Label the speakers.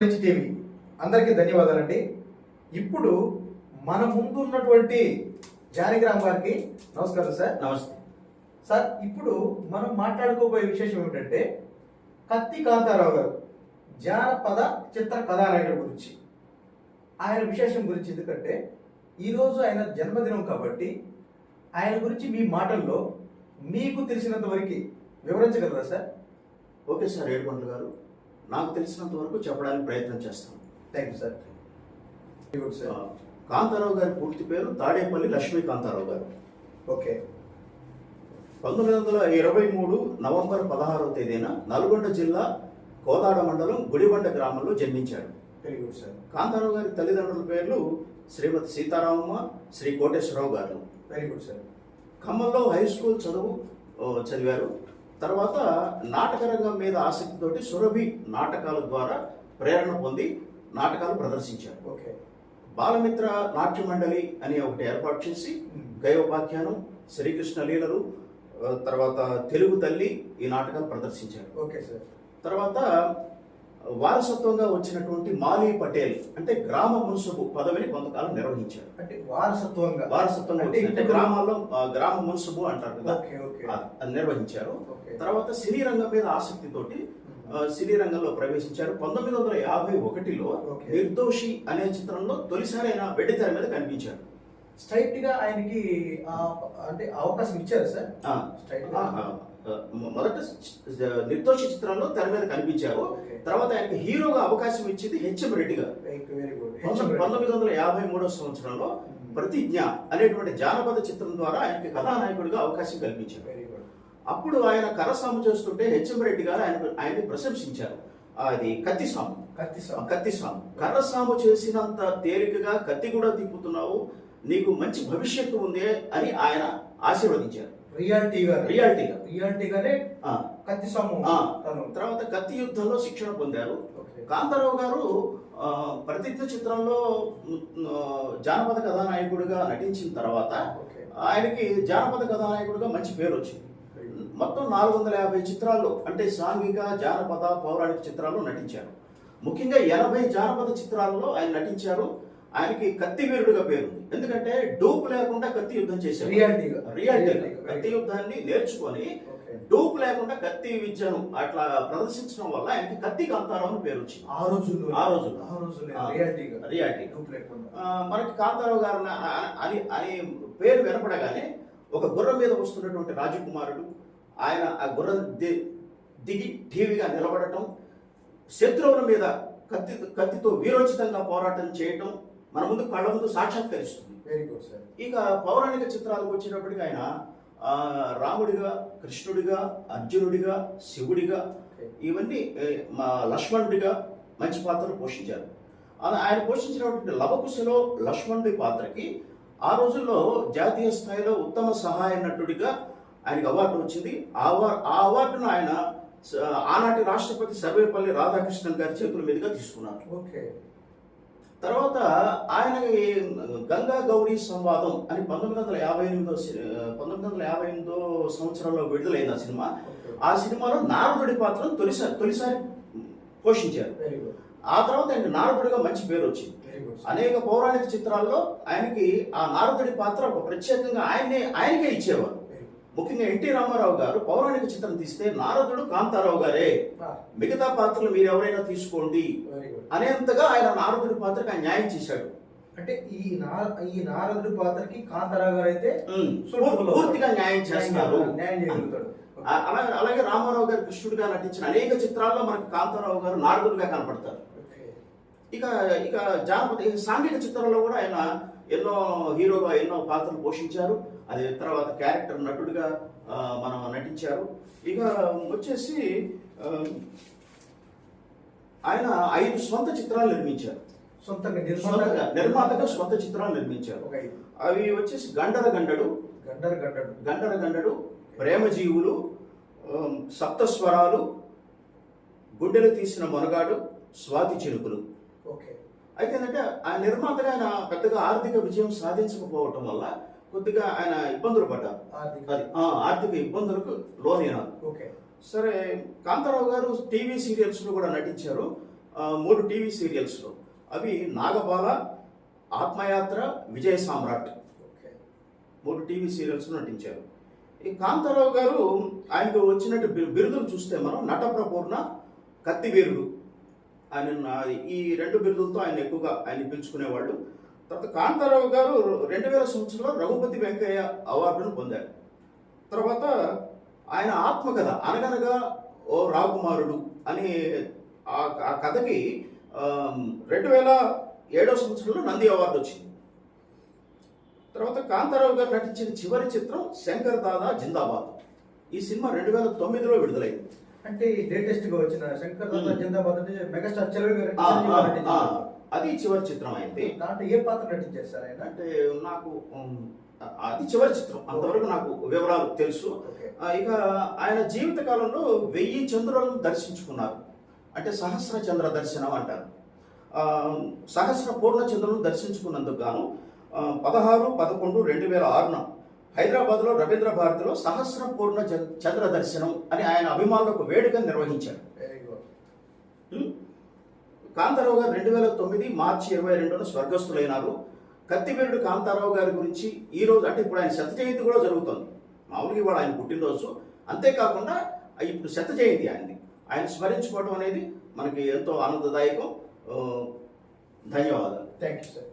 Speaker 1: TV అందరికీ ధన్యవాదాలండి. ఇప్పుడు మన ముందు ఉన్నటువంటి జానకిరామ్ గారికి నమస్కారం సార్.
Speaker 2: నమస్తే.
Speaker 1: సార్ ఇప్పుడు మనం మాట్లాడుకోబోయే విశేషం ఏమిటంటే కత్తి కాంతారావు గారు జానపద చిత్ర కథానాయకుడి గురించి. ఆయన విశేషం గురించి ఎందుకంటే ఈరోజు ఆయన జన్మదినం కాబట్టి ఆయన గురించి మీ మాటల్లో మీకు తెలిసినంత వరకు వివరించగలరా సార్?
Speaker 2: ఓకే సార్ ఏడుకొండల గారు. నాకు తెలిసినంత వరకు చెప్పడానికి ప్రయత్నం చేస్తాను.
Speaker 1: Thank you sir very good
Speaker 2: ఆ,
Speaker 1: సార్
Speaker 2: కాంతారావు గారి పూర్తి పేరు తాడేపల్లి లక్ష్మీ కాంతారావు గారు.
Speaker 1: ఓకే
Speaker 2: పంతొమ్మిది వందల ఇరవై మూడు నవంబర్ పదహారవ తేదీన నల్గొండ జిల్లా కోదాడ మండలం గుడిబండ గ్రామంలో జన్మించాడు.
Speaker 1: వెరీ గుడ్ సార్
Speaker 2: కాంతారావు గారి తల్లిదండ్రుల పేర్లు శ్రీమతి సీతారామమ్మ శ్రీ కోటేశ్వరరావు గారు.
Speaker 1: వెరీ గుడ్ సార్
Speaker 2: ఖమ్మంలో హై స్కూల్ చదువు చదివారు. తర్వాత నాటక రంగం మీద ఆసక్తితోటి సురభి నాటకాల ద్వారా ప్రేరణ పొంది నాటకాలు ప్రదర్శించారు.
Speaker 1: ఓకే.
Speaker 2: బాలమిత్ర నాట్య మండలి అని ఒకటి ఏర్పాటు చేసి గయోపాఖ్యానం శ్రీకృష్ణ లీలలు తర్వాత తెలుగు తల్లి ఈ నాటకాలు ప్రదర్శించారు.
Speaker 1: Okay sir.
Speaker 2: తర్వాత వారసత్వంగా వచ్చినటువంటి మాలీ పటేల్ అంటే గ్రామ మున్సబు పదవిని కొంతకాలం నిర్వహించారు.
Speaker 1: అంటే వారసత్వంగా?
Speaker 2: వారసత్వంగా
Speaker 1: అంటే
Speaker 2: గ్రామాల్లో గ్రామ మున్సబు అంటారు కదా నిర్వహించారు. తర్వాత సినీ రంగం మీద ఆసక్తితోటి సినీ రంగంలో ప్రవేశించారు. పంతొమ్మిది వందల యాభై ఒకటిలో. నిర్దోషి అనే చిత్రంలో తొలిసారి ఆయన వెండితెర మీద కనిపించారు.
Speaker 1: స్ట్రైట్గా ఆయనకి అంటే అవకాశం ఇచ్చారు సార్. స్ట్రైట్
Speaker 2: మొదట నిర్దోషి చిత్రంలో తెర మీద కనిపించారు. తర్వాత ఆయనకి హీరోగా అవకాశం ఇచ్చింది హెచ్ఎం రెడ్డి గారు. పంతొమ్మిది వందల యాభై మూడో సంవత్సరంలో ప్రతిజ్ఞ అనేటువంటి జానపద చిత్రం ద్వారా ఆయనకి కథానాయకుడిగా అవకాశం కల్పించారు. అప్పుడు ఆయన కరసాము చేస్తుంటే హెచ్ఎం రెడ్డి గారు ఆయన ఆయన్ని ప్రశంసించారు. అది కత్తి సాము
Speaker 1: కత్తి సార్
Speaker 2: కత్తి సాము కర్రసాము చేసినంత తేలికగా కత్తి కూడా తిప్పుతున్నావు. నీకు మంచి భవిష్యత్తు ఉంది అని ఆయన ఆశీర్వదించారు.
Speaker 1: రియాలిటీగా
Speaker 2: రియాలిటీగా
Speaker 1: రియాలిటీగానే కత్తి
Speaker 2: తర్వాత కత్తి యుద్ధంలో శిక్షణ పొందారు. కాంతారావు గారు ప్రతిజ్ఞ చిత్రంలో జానపద కథానాయకుడిగా నటించిన తర్వాత ఆయనకి జానపద కథానాయకుడిగా మంచి పేరు వచ్చింది. మొత్తం నాలుగు వందల యాభై చిత్రాల్లో అంటే సాంఘిక జానపద పౌరాణిక చిత్రాల్లో నటించారు. ముఖ్యంగా ఎనభై జానపద చిత్రాల్లో ఆయన నటించారు. ఆయనకి కత్తి వీరుడుగా పేరు. ఎందుకంటే డూప్ లేకుండా కత్తి యుద్ధం చేశారు
Speaker 1: రియాలిటీగా.
Speaker 2: రియాలిటీ కత్తి యుద్ధాన్ని నేర్చుకొని డూప్ లేకుండా కత్తి విద్యను అట్లా ప్రదర్శించడం వల్ల ఆయనకి కత్తి కాంతారావు అని పేరు వచ్చింది.
Speaker 1: ఆ రోజుల్లో.
Speaker 2: ఆ రోజుల్లో.
Speaker 1: ఆ రోజుల్లో. రియాలిటీగా.
Speaker 2: రియాలిటీ.
Speaker 1: డూప్ లేకుండా.
Speaker 2: మనకి కాంతారావు గారు అని అని పేరు వినపడగానే ఒక గుర్రం మీద వస్తున్నటువంటి రాజకుమారుడు ఆయన ఆ గుర్రం దిగి టీవీగా నిలబడటం శత్రువుల మీద కత్తి కత్తితో వీరోచితంగా పోరాటం చేయటం మన ముందు కళ్ళ ముందు సాక్షాత్కరిస్తుంది.
Speaker 1: వెరీ గుడ్ సార్
Speaker 2: ఇక పౌరాణిక చిత్రాలకు వచ్చినప్పటికీ ఆయన రాముడిగా కృష్ణుడిగా అర్జునుడిగా శివుడిగా ఇవన్నీ మా లక్ష్మణుడిగా మంచి పాత్రలు పోషించారు. అలా ఆయన పోషించినటువంటి లవకుశలో లక్ష్మణుడి పాత్రకి ఆ రోజుల్లో జాతీయ స్థాయిలో ఉత్తమ సహాయ నటుడిగా ఆయనకు అవార్డు వచ్చింది. ఆ అవార్డు ఆ అవార్డును ఆయన ఆనాటి రాష్ట్రపతి సర్వేపల్లి రాధాకృష్ణన్ గారి చేతుల మీదుగా తీసుకున్నారు.
Speaker 1: ఓకే
Speaker 2: తర్వాత ఆయన గంగా గౌరీ సంవాదం అని పంతొమ్మిది వందల యాభై ఎనిమిదో పంతొమ్మిది వందల యాభై ఎనిమిదో సంవత్సరంలో విడుదలైన ఆ సినిమా. ఆ సినిమాలో నారదుడి పాత్రను తొలిసారి తొలిసారి పోషించారు. ఆ తర్వాత ఆయన నారదుడిగా మంచి పేరు వచ్చింది. అనేక పౌరాణిక చిత్రాల్లో ఆయనకి ఆ నారదుడి పాత్ర ఒక ప్రత్యేకంగా ఆయన్నే ఆయనకే ఇచ్చేవారు. ముఖ్యంగా ఎన్టీ రామారావు గారు పౌరాణిక చిత్రం తీస్తే నారదుడు కాంతారావు గారే. మిగతా పాత్రలు మీరు ఎవరైనా తీసుకోండి అనేంతగా ఆయన నారదుడి పాత్రకు ఆయన న్యాయం చేశాడు.
Speaker 1: అంటే ఈ ఈ నారదుడి పాత్రకి కాంతారావు గారు అయితే
Speaker 2: పూర్తిగా న్యాయం చేస్తారు.
Speaker 1: న్యాయం చేయగలుగుతాడు.
Speaker 2: ఆ- అలాగే అలాగే రామారావు గారు కృష్ణుడిగా నటించిన అనేక చిత్రాల్లో మనకు కాంతారావు గారు నారదుడిగా కనపడతారు. ఇక ఇక జానపద సాంఘిక చిత్రంలో కూడా ఆయన ఎన్నో హీరోగా ఎన్నో పాత్రలు పోషించారు. అది తర్వాత క్యారెక్టర్ నటుడిగా మనం నటించారు. ఇక వచ్చేసి ఆయన ఐదు స్వంత చిత్రాలు నిర్మించారు.
Speaker 1: సొంతంగా
Speaker 2: సొంతగా
Speaker 1: నిర్మాత
Speaker 2: నిర్మాతగా స్వంత చిత్రాలు నిర్మించారు. అవి వచ్చేసి గండర గండడు.
Speaker 1: గంటలు గంటడు
Speaker 2: గండర గండడు ప్రేమజీవులు సప్తస్వరాలు గుండెలు తీసిన మొనగాడు స్వాతి చినుకులు.
Speaker 1: ఓకే.
Speaker 2: అయితే ఏంటంటే ఆ నిర్మాతగా ఆయన పెద్దగా ఆర్థిక విజయం సాధించకపోవటం వల్ల కొద్దిగా ఆయన ఇబ్బందులు పడ్డారు.
Speaker 1: ఆర్థిక.
Speaker 2: అది ఆ, ఆర్థిక ఇబ్బందులకు లోనైనారు
Speaker 1: ఓకే.
Speaker 2: సరే కాంతారావు గారు టీవీ సీరియల్స్లో కూడా నటించారు. మూడు టీవీ సీరియల్స్లో. అవి నాగబాల ఆత్మయాత్ర విజయ సామ్రాట్
Speaker 1: ఓకే.
Speaker 2: మూడు టీవీ సీరియల్స్ నటించారు. ఈ కాంతారావు గారు ఆయనకు వచ్చినట్టు బిరుదులు చూస్తే మనం నటప్రపూర్ణ కత్తివీరుడు ఆయన ఈ రెండు బిరుదులతో ఆయన ఎక్కువగా ఆయన పిలుచుకునేవాళ్ళు. తర్వాత కాంతారావు గారు రెండు వేల సంవత్సరంలో రఘుపతి వెంకయ్య అవార్డును పొందారు. తర్వాత ఆయన ఆత్మకథ అనగనగా ఓ రాకుమారుడు అని ఆ కథకి రెండు వేల ఏడవ సంవత్సరంలో నంది అవార్డు వచ్చింది. తర్వాత కాంతారావు గారు నటించిన చివరి చిత్రం శంకర్ దాదా జిందాబాద్. ఈ సినిమా రెండు వేల తొమ్మిదిలో విడుదలైంది.
Speaker 1: అంటే లేటెస్ట్గా వచ్చిన శంకర్. జిందాబాద్ మెగాస్టార్ గారు నటించారు.
Speaker 2: అది చివరి చిత్రం అయింది.
Speaker 1: దాంట్లో ఏ పాత్ర నటించారు సార్ ఆయన?
Speaker 2: అంటే నాకు అది చివరి చిత్రం. అంతవరకు నాకు వివరాలు తెలుసు. ఇక ఆయన జీవిత కాలంలో వెయ్యి చంద్రులను దర్శించుకున్నారు. అంటే సహస్ర చంద్ర దర్శనం అంటారు. ఆ, సహస్ర పూర్ణ చంద్రులను దర్శించుకున్నందుకు గాను పదహారు పదకొండు రెండు వేల ఆరున హైదరాబాద్లో రవీంద్ర భారతిలో సహస్ర పూర్ణ చంద్ర దర్శనం అని ఆయన అభిమానులకు వేడుకను నిర్వహించారు? కాంతారావు గారు రెండు వేల తొమ్మిది మార్చి ఇరవై రెండున స్వర్గస్థులైనారు. కత్తివీరుడు కాంతారావు గారి గురించి ఈ రోజు అంటే ఇప్పుడు ఆయన శత జయంతి కూడా జరుగుతుంది. మామూలుగా ఇవాళ ఆయన పుట్టినరోజు. అంతేకాకుండా ఇప్పుడు శత జయంతి ఆయనది. ఆయన స్మరించుకోవడం అనేది మనకి ఎంతో ఆనందదాయకం. ధన్యవాదాలు.
Speaker 1: Thank you sir